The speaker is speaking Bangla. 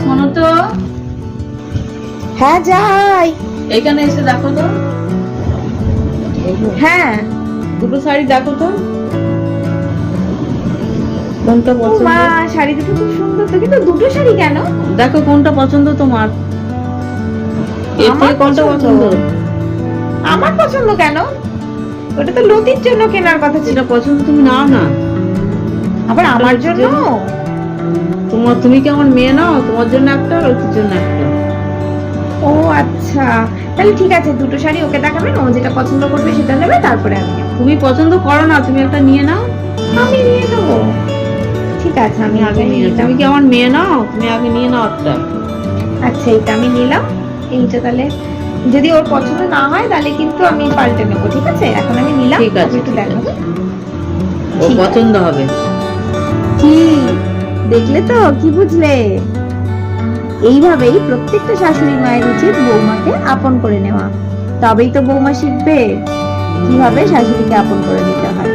শোনো তো হ্যাঁ যাই। এখানে এসে দেখো তো। হ্যাঁ। দুটো শাড়ি দেখো তো। কোনটা পছন্দ? মা শাড়ি দুটো খুব সুন্দর তো। কিন্তু দুটো শাড়ি কেন? দেখো কোনটা পছন্দ তোমার। এর থেকে কোনটা পছন্দ। আমার পছন্দ কেন? ওটা তো লতির জন্য কেনার কথা ছিল। পছন্দ তুমি নাও না। আবার আমার জন্য? তোমার তুমি কি আমার মেয়ে নাও? তোমার জন্য একটা আর ওর জন্য একটা। ও আচ্ছা। তাহলে ঠিক আছে দুটো শাড়ি ওকে দেখাবেন ও যেটা পছন্দ করবে সেটা নেবে তারপরে আমি তুমি পছন্দ করো না তুমি একটা নিয়ে নাও। আমি নিয়ে নেব। ঠিক আছে আমি আগে নিয়ে তুমি কি আমার মেয়ে নাও? তুমি আগে নিয়ে নাও একটা। আচ্ছা এইটা আমি নিলাম। এইটা তাহলে যদি ওর পছন্দ না হয় তাহলে কিন্তু আমি পাল্টে নেব ঠিক আছে? এখন আমি নিলাম ঠিক আছে, একটু দেখাবো। ও পছন্দ হবে। দেখলে তো, কি বুঝলে? এইভাবেই প্রত্যেকটা শাশুড়ি মায়ের উচিত বৌমাকে আপন করে নেওয়া। তবেই তো বৌমা শিখবে কীভাবে শাশুড়িকে আপন করে নিতে হয়।